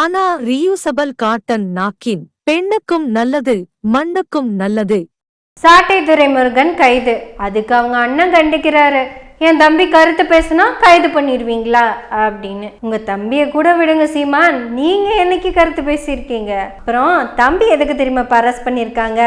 ஆனா reusable cotton நாக்கின் பெண்ணுக்கும் நல்லது மண்ணுக்கும் நல்லது. சாட்டை துரைமுருகன் கைது. அதுக்கு அவங்க அண்ணன் கண்டிக்கிறாரு என் தம்பி கருத்து பேசுனா கைது பண்ணிடுவீங்களா அப்படின்னு. உங்க தம்பியை கூட விடுங்க சீமான். நீங்க என்னைக்கு கருத்து பேசியிருக்கீங்க? அப்புறம் தம்பி எதுக்கு தெரியுமா பரஸ் பண்ணியிருக்காங்க?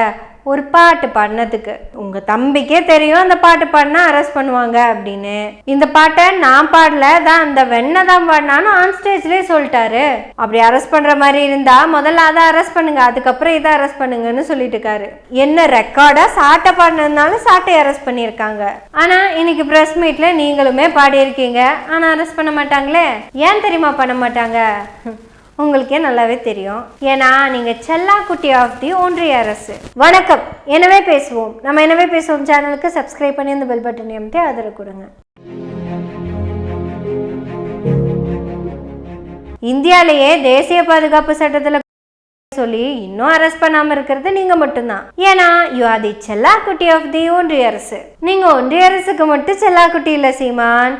ஒரு பாட்டு பாடினதுக்கு. உங்க தம்பிக்கே தெரியும் அந்த பாட்டு பாடினா அரெஸ்ட் பண்ணுவாங்க அப்படின்னு. இந்த பாட்டை நான் பாடல தான் அந்த வெண்ணை தான் பாடினாலும் ஆன் ஸ்டேஜ்லேயே சொல்லிட்டாரு. அப்படி அரெஸ்ட் பண்ற மாதிரி இருந்தா முதல்ல அதை அரெஸ்ட் பண்ணுங்க அதுக்கப்புறம் இதை அரெஸ்ட் பண்ணுங்கன்னு சொல்லிட்டு இருக்காரு. என்ன ரெக்கார்டா சாட்டை பாடினதுனால சாட்டை அரெஸ்ட் பண்ணியிருக்காங்க. ஆனா இன்னைக்கு பிரஸ் மீட்ல நீங்களுமே பாடியிருக்கீங்க. ஆனா அரெஸ்ட் பண்ண மாட்டாங்களே. ஏன் தெரியுமா பண்ண மாட்டாங்க? உங்களுக்கே நல்லாவே தெரியும். ஏன்னா நீங்க செல்லாக்குட்டி ஆஃப் தி ஒன்றிய அரசு. வணக்கம். எனவே பேசுவோம். நம்ம எனவே பேசுவோம். சேனலுக்கு சப்ஸ்கிரைப் பண்ணி அந்த பெல் பட்டன் அமைத்து ஆதரவு கொடுங்க. இந்தியாலேயே தேசிய பாதுகாப்பு சட்டத்தில் சொல்லி இன்னும் அரெஸ்ட் பண்ணாம இருக்கிறது நீங்க மட்டும்தான். ஏன்னா யூ ஆர் தி செல்லாக்குட்டி ஆஃப் தி ஒன்றிய அரசு. நீங்க ஒன்றிய அரசுக்கு மட்டும் செல்லாக்குட்டி இல்ல சீமான்.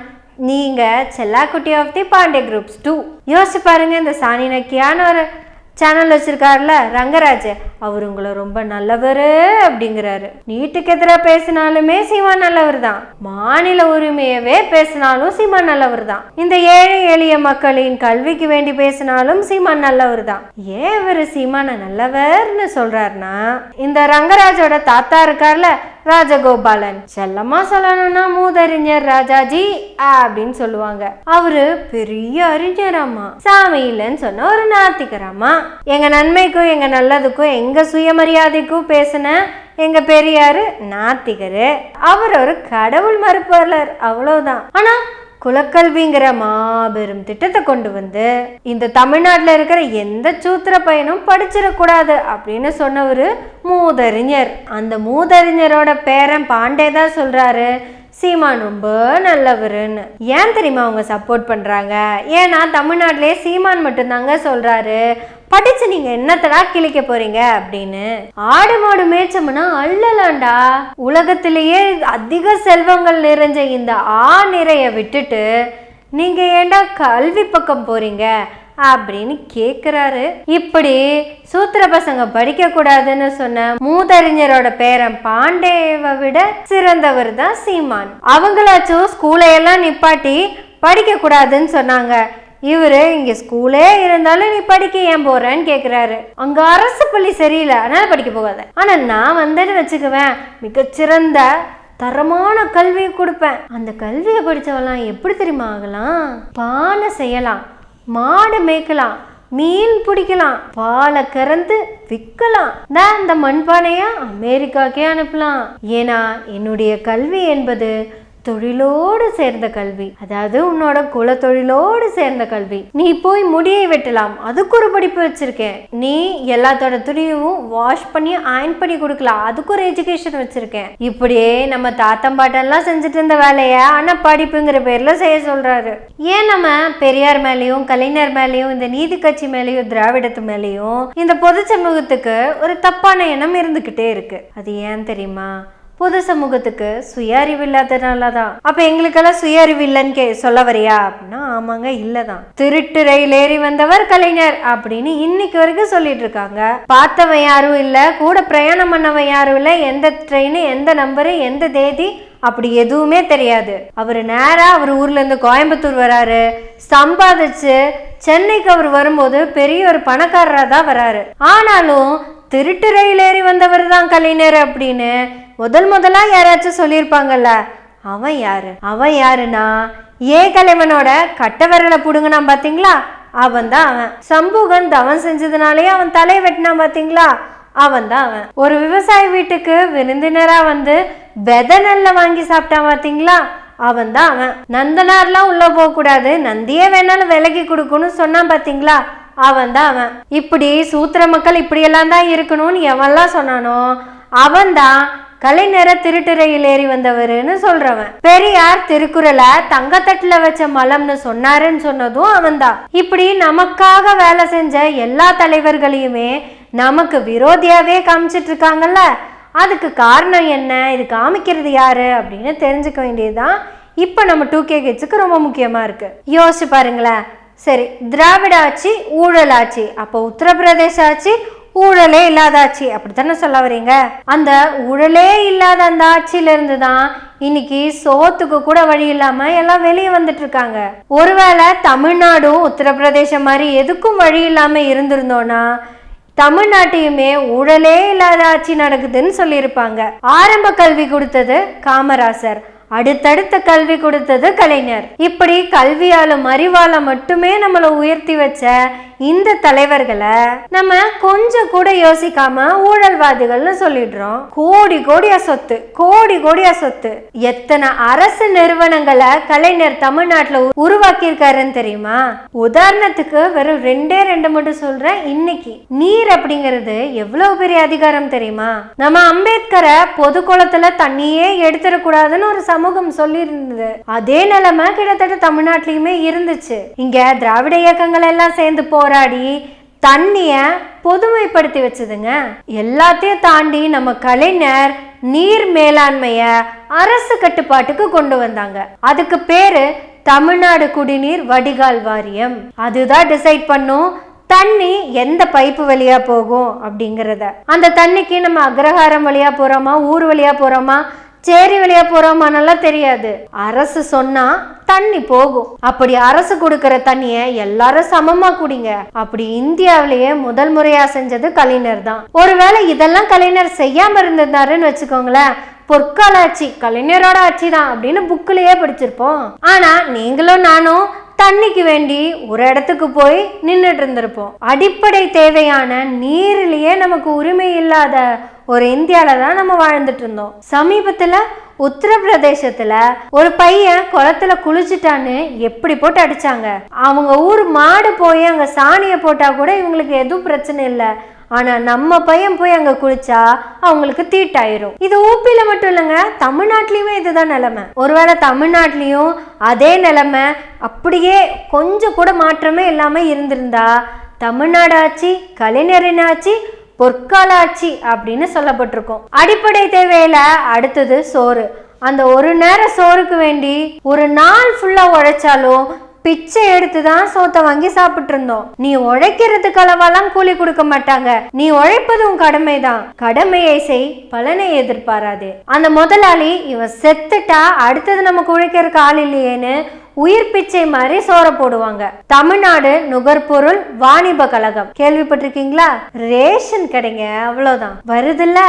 நீங்கள் செல்லாக்குட்டி ஆஃப் தி பாண்டே குரூப்ஸ் டூ யோசிச்சு பாருங்கள் இந்த சாணி நக்கியான ஒரு சேனல் வச்சுருக்காருல ரங்கராஜ். அவர் உங்களை ரொம்ப நல்லவர் அப்படிங்கிறாரு. நீட்டுக்கு எதிராக பேசினாலுமே சீமா நல்லவர் தான் மாநில உரிமையவே பேசினாலும் சீமா நல்லவர் தான் இந்த ஏழை எளிய மக்களின் கல்விக்கு வேண்டி பேசினாலும் சீமான் நல்லவர் தான் ஏன் இவர் சீமான நல்லவர்னு சொல்றாருன்னா இந்த ரங்கராஜோட தாத்தா இருக்கார்ல ராஜகோபாலன். செல்லமா சொல்லணும்னா மூதறிஞர் ராஜாஜி அப்படின்னு சொல்லுவாங்க. அவரு பெரிய அறிஞராமா சாமி இல்லைன்னு சொன்ன ஒரு நாத்திகராமா எங்க நன்மைக்கும் எங்க நல்லதுக்கும் எங்க எங்கள் சுயமரியாதைக்கும் பேசின எங்கள் பெரியார் நாத்திகர். அவர் ஒரு கடவுள் மறுப்பாளர் அவ்வளோதான் ஆனால் குலக்கல்விங்கிற மாபெரும் திட்டத்தை கொண்டு வந்து இந்த தமிழ்நாட்டில் இருக்கிற எந்த சூத்திர பையனும் படிச்சிடக்கூடாது அப்படின்னு சொன்னவர் மூதறிஞர். அந்த மூதறிஞரோட பேரன் பாண்டே தான் சொல்கிறாரு சீமான் ரொம்ப நல்லவருன்னு. ஏன் தெரியுமா அவங்க சப்போர்ட் பண்ணுறாங்க ஏன்னா தமிழ்நாட்டிலே சீமான் மட்டும்தாங்க சொல்கிறாரு படிச்சு நீங்க என்னத்தடா கிழிக்க போறீங்க அப்படின்னு ஆடு மாடு மேய்ச்சோம்னா அள்ளலாண்டா உலகத்திலேயே அதிக செல்வங்கள் நிறைஞ்ச இந்த ஆ நிறைய விட்டுட்டு நீங்க ஏண்டா கல்வி பக்கம் போறீங்க அப்படின்னு கேக்குறாரு. இப்படி சூத்திர பசங்க படிக்க கூடாதுன்னு சொன்ன மூதறிஞரோட பேரன் பாண்டேவை விட சிறந்தவர் தான் சீமான். அவங்களாச்சும் ஸ்கூலையெல்லாம் நிப்பாட்டி படிக்க கூடாதுன்னு சொன்னாங்க. இவரு இங்க ஸ்கூலே இருந்தாலும் நீ படிக்க ஏன் போறேன்னு கேக்குறாரு. அங்க அரசு பள்ளி சரியில்லை அதனால படிக்க போகாத. ஆனா நான் வந்தேன்னு வச்சுக்குவேன் மிகச்சிறந்த தரமான கல்வியை கொடுப்பேன். அந்த கல்வியை படிச்சவெல்லாம் எப்படி தெரியுமா ஆகலாம்? பானை செய்யலாம் மாடு மேய்க்கலாம் மீன் பிடிக்கலாம் பாலை கறந்து விற்கலாம். தான் இந்த மண்பானையை அமெரிக்காக்கே அனுப்பலாம். ஏன்னா என்னுடைய கல்வி என்பது தொழிலோடு சேர்ந்த கல்வி. அதாவது உன்னோட குல தொழிலோடு சேர்ந்த கல்வி. நீ போய் முடியை வெட்டலாம். அதுக்கு ஒரு படிப்பு வச்சிருக்கேன். நீ எல்லாத்தோட துணியும் வாஷ் பண்ணி அயன் பண்ணி கொடுக்கலாம். அதுக்கு ஒரு எஜுகேஷன் வச்சிருக்கேன். இப்படியே நம்ம தாத்தம் பாட்டெல்லாம் செஞ்சுட்டு இருந்த வேலைய ஆனா படிப்புங்கிற பேர்ல செய்ய சொல்றாரு. ஏன் நம்ம பெரியார் மேலேயும் கலைஞர் மேலேயும் இந்த நீதி கட்சி மேலேயும் திராவிடத்து மேலேயும் இந்த பொது சமூகத்துக்கு ஒரு தப்பான எண்ணம் இருந்துகிட்டே இருக்கு. அது ஏன் தெரியுமா? பொது சமூகத்துக்கு சுய அறிவு இல்லாதனால தான் அப்போ எங்களுக்கெல்லாம் சுய அறிவு இல்லைன்னு கே சொல்ல வரியா? அப்படின்னா ஆமாங்க இல்லை தான் திருட்டு ரயில் ஏறி வந்தவர் கலைஞர் அப்படின்னு இன்னைக்கு வரைக்கும் சொல்லிட்டு இருக்காங்க. பார்த்தவன் யாரும் இல்லை கூட பிரயாணம் பண்ணவன் யாரும் இல்லை எந்த ட்ரெயின் எந்த நம்பரு எந்த தேதி அப்படி எதுவுமே தெரியாது. அவர் நேராக அவர் ஊர்லேருந்து கோயம்புத்தூர் வராரு. சம்பாதிச்சு சென்னைக்கு அவர் வரும்போது பெரிய ஒரு பணக்காரராக தான் வராரு. ஆனாலும் திருட்டு ரயில் ஏறி வந்தவர் தான் கலைஞர் அப்படின்னு முதல் முதலா யாராச்சும் சொல்லியிருப்பாங்கல்ல அவன் யாரு? அவன் யாருன்னா ஏ கலைவனோட கட்ட விரலை புடுங்கினான் பாத்தீங்களா? அவன் தான் அவன். சம்பூகன் தவன் செஞ்சதுனாலேயே அவன் தலையை வெட்டினான் பாத்தீங்களா? அவன் தான் அவன். ஒரு விவசாய வீட்டுக்கு விருந்தினரா வந்து வெத நெல்லை வாங்கி சாப்பிட்டான் பாத்தீங்களா? அவன் தான் அவன். நந்தனார்லாம் உள்ள போக கூடாது. நந்தியே வேணாலும் விலகி கொடுக்கணும்னு சொன்னான் பாத்தீங்களா? அவன் தான் அவன். இப்படி சூத்திர மக்கள் இப்படியெல்லாம் தான் இருக்கணும்னு எவன்லாம் சொன்னானோ அவன் தான் கலைஞர திருட்டுறையில் ஏறி வந்தவருன்னு சொல்றவன். பெரியார் திருக்குறளை தங்கத்தட்டுல வச்ச மலம்னு சொன்னாருன்னு சொன்னதும் அவன்தான். இப்படி நமக்காக வேலை செஞ்ச எல்லா தலைவர்களையுமே நமக்கு விரோதியாவே காமிச்சிட்டு இருக்காங்கல்ல? அதுக்கு காரணம் என்ன? இது காமிக்கிறது யாரு? அப்படின்னு தெரிஞ்சுக்க வேண்டியதுதான் இப்போ நம்ம டூ கே கிட்ஸுக்கு ரொம்ப முக்கியமா இருக்கு. யோசிச்சு பாருங்களேன். சரி திராவிட ஆட்சி ஊழல் ஆட்சி அப்போ உத்தரப்பிரதேச ஆட்சி ஊழலே இல்லாத ஆட்சி. அப்படித்தானே சொல்ல வரீங்க? அந்த ஊழலே இல்லாத அந்த ஆட்சியில இருந்து தான் இன்னைக்கு சோத்துக்கு கூட வழி இல்லாம எல்லாம் வெளியே வந்துட்டு இருக்காங்க ஒருவேளை தமிழ்நாடும் உத்தரப்பிரதேசம் மாதிரி எதுக்கும் வழி இல்லாம இருந்திருந்தோன்னா தமிழ்நாட்டையுமே ஊழலே இல்லாத ஆட்சி நடக்குதுன்னு சொல்லியிருப்பாங்க. ஆரம்ப கல்வி கொடுத்தது காமராசர் அடுத்தடுத்த கல்வி கொடுத்தது கலைஞர். இப்படி கல்வியாலும் அறிவால மட்டுமே நம்மளை உயர்த்தி வச்ச இந்த தலைவர்களை நம்ம கொஞ்சம் கூட யோசிக்காம ஊழல்வாதிகள்னு சொல்லிடுறோம். கோடி கோடியா சொத்து கோடி கோடியா சொத்து. எத்தனை அரசு நிறுவனங்களை கலைஞர் தமிழ்நாட்டுல உருவாக்கி உருவாக்கியிருக்காருன்னு தெரியுமா? உதாரணத்துக்கு வெறும் ரெண்டே ரெண்டு மட்டும் சொல்றேன். இன்னைக்கு நீர் அப்படிங்கிறது எவ்வளவு பெரிய அதிகாரம் தெரியுமா? நம்ம அம்பேத்கரை பொது குளத்துல தண்ணியே எடுத்துடக்கூடாதுன்னு ஒரு சமூகம் சொல்லியிருந்தது. அதே நிலைமை கிட்டத்தட்ட தமிழ்நாட்டிலயுமே இருந்துச்சு. இங்க திராவிட இயக்கங்கள் எல்லாம் சேர்ந்து போராடி தண்ணிய பொதுமைப்படுத்தி வச்சதுங்க. எல்லாத்தையும் தாண்டி நம்ம கலைஞர் நீர் மேலாண்மைய அரசு கட்டுப்பாட்டுக்கு கொண்டு வந்தாங்க. அதுக்கு பேரு தமிழ்நாடு குடிநீர் வடிகால் வாரியம். அதுதான் டிசைட் பண்ணும் தண்ணி எந்த பைப்பு வழியா போகும் அப்படிங்கிறத. அந்த தண்ணிக்கு நம்ம அக்ரஹாரம் வழியா போறோமா ஊர் வழியா போறோமா சேரி வழியா போறோமானெல்லாம் தெரியாது. அரசு சொன்னா தண்ணி போகும். அப்படி அரசு கொடுக்கற தண்ணிய எல்லாரும் சமமா குடிங்க. அப்படி இந்தியாவிலேயே முதல் முறையா செஞ்சது கலைஞர் தான். ஒருவேளை இதெல்லாம் கலைஞர் செய்யாம இருந்திருந்தாருன்னு வச்சுக்கோங்களேன். பொற்கால ஆட்சி கலைஞரோட ஆட்சி தான் அப்படின்னு புக்கிலேயே படிச்சிருப்போம். ஆனா நீங்களும் நானும் தண்ணிக்கு வேண்டி ஒரு இடத்துக்கு போய் நின்றுட்டு இருந்திருப்போம். அடிப்படை தேவையான நீரிலேயே நமக்கு உரிமை இல்லாத ஒரு இந்தியாவில் தான் நம்ம வாழ்ந்துட்டு இருந்தோம். சமீபத்தில் உத்தரப்பிரதேசத்துல ஒரு பையன் குளத்துல குளிச்சுட்டான்னு எப்படி போட்டு அடிச்சாங்க? அவங்க ஊர் மாடு போய் அங்க சாணியை போட்டா கூட இவங்களுக்கு எதுவும் பிரச்சனை இல்லை. ஆனால் நம்ம பையன் போய் அங்கே குளிச்சா அவங்களுக்கு தீட்டாயிரும். இது ஊபியில் மட்டும் இல்லைங்க தமிழ்நாட்டிலையுமே இதுதான் நிலைமை. ஒருவேளை தமிழ்நாட்டிலையும் அதே நிலைமை அப்படியே கொஞ்சம் கூட மாற்றமே இல்லாமல் இருந்திருந்தா தமிழ்நாடு ஆட்சி கலைஞரின் ஆட்சி பொற்கால ஆட்சி அப்படின்னு சொல்லப்பட்டிருக்கும். அடிப்படை தேவையில அடுத்தது சோறு. அந்த ஒரு நேர சோறுக்கு வேண்டி ஒரு நாள் ஃபுல்லாக உழைச்சாலும் பிச்சை எடுத்து தான் சோத்தை வாங்கி சாப்பிட்டு இருந்தோம் நீ உழைக்கிறதுக்கு அளவெல்லாம் கூலி கொடுக்க மாட்டாங்க. நீ உழைப்பது உன் கடமைதான். கடமையை செய் பலனை எதிர்பாராதே. அந்த முதலாளி இவன் செத்துட்டா அடுத்தது நமக்கு உழைக்கிறதுக்கு ஆள் இல்லையேன்னு உயிர் பிச்சை மாதிரி சோற போடுவாங்க. தமிழ்நாடு நுகர்பொருள் வாணிப கழகம். கேள்விப்பட்டிருக்கீங்களா? ரேஷன் கடைங்க அவ்வளவுதான். வருதுல்ல?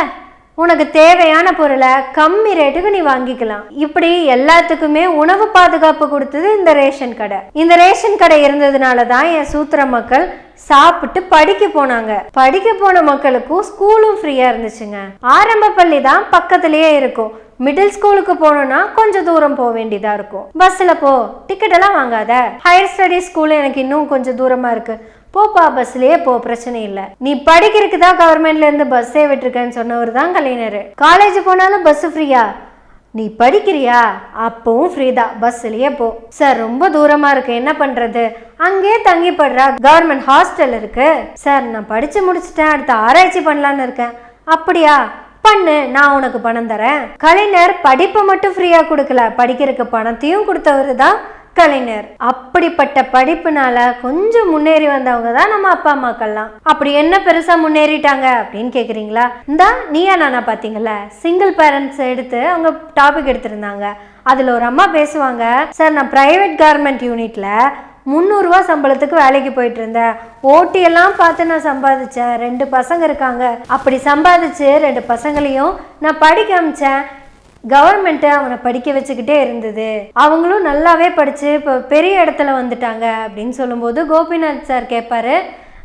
உனக்கு தேவையான பொருளை கம்மி ரேட்டுக்கு நீ வாங்கிக்கலாம். இப்படி எல்லாத்துக்குமே உணவு பாதுகாப்பு கொடுத்தது இந்த ரேஷன் கடை. இந்த ரேஷன் கடை இருந்ததுனால தான் என் சூத்திர மக்கள் சாப்பிட்டு படிக்க போனாங்க. படிக்க போன மக்களுக்கும் ஸ்கூலும் ஃப்ரீயா இருந்துச்சுங்க. ஆரம்ப பள்ளி தான் பக்கத்துலயே இருக்கும். மிடில் ஸ்கூலுக்கு போகணும்னா கொஞ்சம் தூரம் போக வேண்டியதா இருக்கும். பஸ்ல போ டிக்கெட் எல்லாம் வாங்காத. ஹையர் ஸ்டடி ஸ்கூல் எனக்கு இன்னும் கொஞ்சம் தூரமா இருக்கு. போப்பா பஸ்லயே போ பிரச்சனை இல்லை. நீ படிக்கிறதுக்கு தான் கவர்மெண்ட்ல இருந்து பஸ்ஸே விட்டுருக்கேன்னு சொன்னவர் தான் கலைஞர். காலேஜ் போனாலும் பஸ் ஃப்ரீயா நீ படிக்கிறியா? அப்பவும் ஃப்ரீ தான். பஸ்லயே போ. சார் ரொம்ப தூரமா இருக்கு. என்ன பண்றது? அங்கேயே தங்கி படுறா கவர்மெண்ட் ஹாஸ்டல் இருக்கு. சார் நான் படிச்சு முடிச்சிட்டேன். அடுத்து ஆராய்ச்சி பண்ணலான்னு இருக்கேன். அப்படியா? பண்ணு. நான் உனக்கு பணம் தரேன். கலைஞர் படிப்பை மட்டும் ஃப்ரீயா கொடுக்கல. படிக்கிறதுக்கு பணத்தையும் கொடுத்தவர் தான் கலைஞர். அப்படிப்பட்ட படிப்புனால கொஞ்சம் முன்னேறி வந்தவங்க தான் நம்ம அப்பா அம்மாக்கள்லாம். அப்படி என்ன பெருசா முன்னேறிட்டாங்க அப்படின்னு கேக்குறீங்களா? இந்த நீயா நானா பாத்தீங்கல்ல? சிங்கிள் பேரண்ட்ஸ் எடுத்து அவங்க டாபிக் எடுத்திருந்தாங்க. அதுல ஒரு அம்மா பேசுவாங்க சார் நான் பிரைவேட் கார்மெண்ட் யூனிட்ல முந்நூறுரூவா சம்பளத்துக்கு வேலைக்கு போயிட்டு இருந்தேன் ஓட்டி எல்லாம் பார்த்து நான் சம்பாதிச்சேன். ரெண்டு பசங்க இருக்காங்க. அப்படி சம்பாதிச்சு ரெண்டு பசங்களையும் நான் படிக்க அமிச்சேன். கவர்மெண்ட்டு அவனை படிக்க வச்சுக்கிட்டே இருந்தது. அவங்களும் நல்லாவே படித்து இப்போ பெரிய இடத்துல வந்துட்டாங்க அப்படின்னு சொல்லும்போது கோபிநாத் சார் கேட்பாரு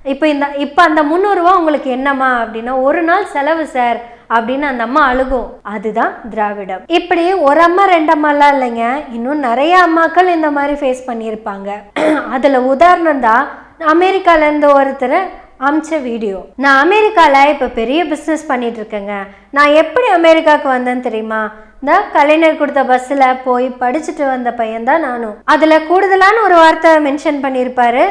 இப்போ இந்த இப்போ அந்த முந்நூறுரூவா உங்களுக்கு என்னம்மா? அப்படின்னா ஒரு நாள் செலவு சார் அப்படின்னு அந்த அம்மா அழுகும். அதுதான் திராவிடம். இப்படி ஒரு அம்மா ரெண்டு அம்மாலாம் இல்லைங்க. இன்னும் நிறைய அம்மாக்கள் இந்த மாதிரி ஃபேஸ் பண்ணியிருப்பாங்க. அதில் உதாரணம் தான் அமெரிக்காலேருந்து ஒருத்தர் அமிச்ச வீடியோ. நான் அமெரிக்காவில் இப்போ பெரிய பிஸ்னஸ் பண்ணிட்டு இருக்கேங்க. நான் எப்படி அமெரிக்காவுக்கு வந்தேன்னு தெரியுமா? இந்த கலைஞர் கொடுத்த பஸ்ஸில் போய் படிச்சுட்டு வந்த பையன்தான் நானும் அதில் கூடுதலான ஒரு வார்த்தை மென்ஷன் பண்ணியிருப்பாரு.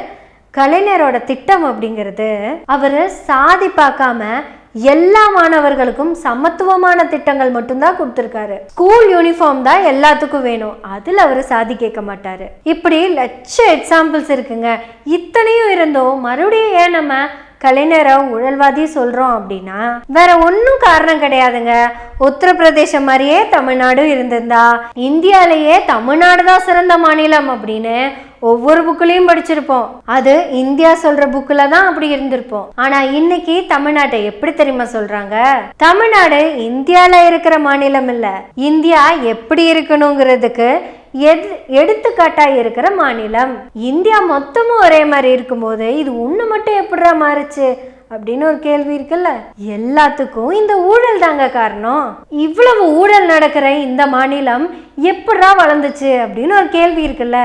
கலைஞரோட திட்டம் அப்படிங்கிறது அவர் சாதி பார்க்காம எல்லா மாணவர்களுக்கும் சமத்துவமான திட்டங்கள் மட்டும்தான் கொடுத்துருக்காரு. ஸ்கூல் யூனிஃபார்ம் தான் எல்லாத்துக்கும் வேணும். அதில் அவர் சாதி கேட்க மாட்டாரு. இப்படி லட்ச எக்ஸாம்பிள்ஸ் இருக்குங்க. இத்தனையும் இருந்தும் மறுபடியும் ஏன் நம்ம கலைஞரை ஊழல்வாதி சொல்றோம் அப்படின்னா வேற ஒன்றும் காரணம் கிடையாதுங்க. உத்தரப்பிரதேசம் மாதிரியே தமிழ்நாடும் இருந்திருந்தா இந்தியாலேயே தமிழ்நாடு தான் சிறந்த மாநிலம் அப்படின்னு ஒவ்வொரு புக்குலையும் படிச்சிருப்போம். அது இந்தியா சொல்ற புக்கில் தான் அப்படி இருந்திருப்போம். ஆனா இன்னைக்கு தமிழ்நாட்டை எப்படி தெரியுமா சொல்றாங்க? தமிழ்நாடு இந்தியாவில் இருக்கிற மாநிலம் இல்லை. இந்தியா எப்படி இருக்கணுங்கிறதுக்கு எது எடுத்துக்காட்டா இருக்கிற மாநிலம். இந்தியா மொத்தமும் ஒரே மாதிரி இருக்கும்போது இது ஒன்று மட்டும் எப்படிடா மாறுச்சு? அப்படின்னு ஒரு கேள்வி இருக்குல்ல? எல்லாத்துக்கும் இந்த ஊழல் தாங்க காரணம். இவ்வளவு ஊழல் நடக்கிற இந்த மாநிலம் எப்படா வளர்ந்துச்சு அப்படின்னு ஒரு கேள்வி இருக்குல்ல?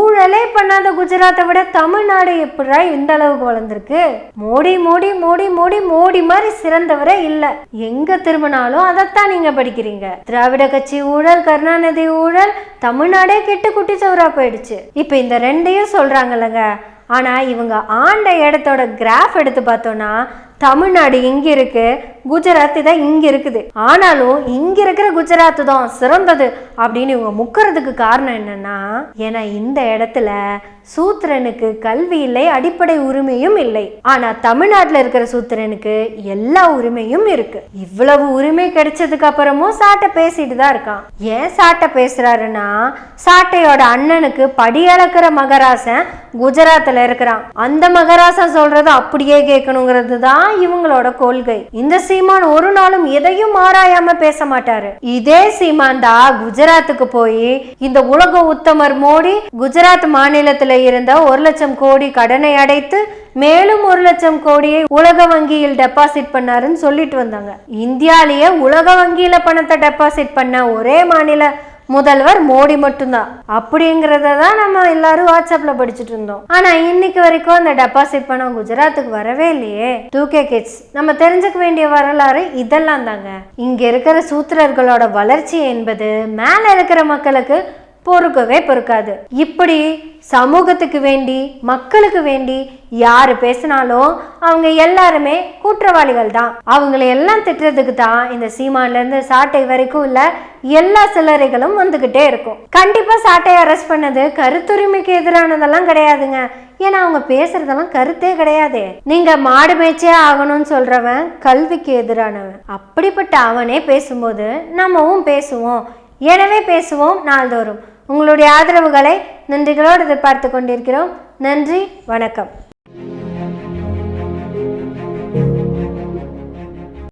ஊழலே பண்ணாத குஜராத்தை விட தமிழ்நாடு எப்படா இந்த அளவுக்கு வளர்ந்துருக்கு? மோடி மோடி மோடி மோடி மோடி மாதிரி சிறந்தவரே இல்ல. எங்க திரும்பினாலும் அதைத்தான் நீங்க படிக்கிறீங்க. திராவிட கட்சி ஊழல் கருணாநிதி ஊழல் தமிழ்நாடே கெட்டு குட்டி சவரா போயிடுச்சு. இப்ப இந்த ரெண்டையும் சொல்றாங்கல்லங்க. ஆனால் இவங்க ஆண்ட இடத்தோட கிராஃப் எடுத்து பார்த்தோன்னா தமிழ்நாடு இங்கே இருக்கு குஜராத் தான் இங்கே இருக்குது. ஆனாலும் இங்கே இருக்கிற குஜராத் தான் சிறந்தது அப்படின்னு இவங்க முக்கிறதுக்கு காரணம் என்னன்னா ஏன்னா இந்த இடத்துல சூத்திரனுக்கு கல்வி இல்லை அடிப்படை உரிமையும் இல்லை. ஆனா தமிழ்நாட்டில் இருக்கிற சூத்திரனுக்கு எல்லா உரிமையும் இருக்கு. இவ்வளவு உரிமை கிடைச்சதுக்கு அப்புறமும் சாட்டை பேசிட்டு தான் இருக்கான். ஏன் சாட்டை பேசுறாருன்னா சாட்டையோட அண்ணனுக்கு படியளக்கிற மகராசன் குஜராத்தில் இருக்கிறான். அந்த மகராசன் சொல்றது அப்படியே கேட்கணுங்கிறது தான் இவங்களோட கொள்கை. இந்த சீமான் ஒரு நாளும் எதையும் ஆராயாம பேச மாட்டாரு. இதே சீமான் தான் குஜராத்துக்கு போய் இந்த உலக உத்தமர் மோடி குஜராத் மாநிலத்துல இருந்த ஒரு லட்சம் கோடி கடனை அடைத்து மேலும் ஒரு லட்சம் கோடியை உலக வங்கியில் டெபாசிட் பண்ணாருன்னு சொல்லிட்டு வந்தாங்க. இந்தியாலேயே உலக வங்கியில பணத்தை டெபாசிட் பண்ண ஒரே மாநில முதல்வர் மோடி மட்டும்தான். அப்படிங்கிறத தான் நம்ம எல்லாரும் வாட்ஸ்அப்ல படிச்சுட்டு இருந்தோம். ஆனா இன்னைக்கு வரைக்கும் அந்த டெபாசிட் பணம் குஜராத்துக்கு வரவே இல்லையே. டூ கே கிட்ஸ் நம்ம தெரிஞ்சுக்க வேண்டிய வரலாறு இதெல்லாம் தாங்க. இங்க இருக்கிற சூத்திரர்களோட வளர்ச்சி என்பது மேல இருக்கிற மக்களுக்கு பொறுக்கவே பொறுக்காது. இப்படி சமூகத்துக்கு வேண்டி மக்களுக்கு வேண்டி யாரு பேசினாலும் அவங்க எல்லாருமே குற்றவாளிகள் தான். அவங்களை எல்லாம் திட்டுறதுக்கு தான் இந்த சீமான்ல இருந்து சாட்டை வரைக்கும் உள்ள எல்லா சிலரைகளும் வந்துகிட்டே இருக்கும். கண்டிப்பா சாட்டையை அரெஸ்ட் பண்ணது கருத்துரிமைக்கு எதிரானதெல்லாம் கிடையாதுங்க. ஏன்னா அவங்க பேசுறதெல்லாம் கருத்தே கிடையாது. நீங்க மாடு மேய்ச்சே ஆகணும்னு சொல்றவன் கல்விக்கு எதிரானவன். அப்படிப்பட்ட அவனே பேசும்போது நம்மவும் பேசுவோம். எனவே பேசுவோம் நாள்தோறும். உங்களுடைய ஆதரவுகளை நன்றிகளோடு எதிர்பார்த்து கொண்டிருக்கிறோம். நன்றி வணக்கம்.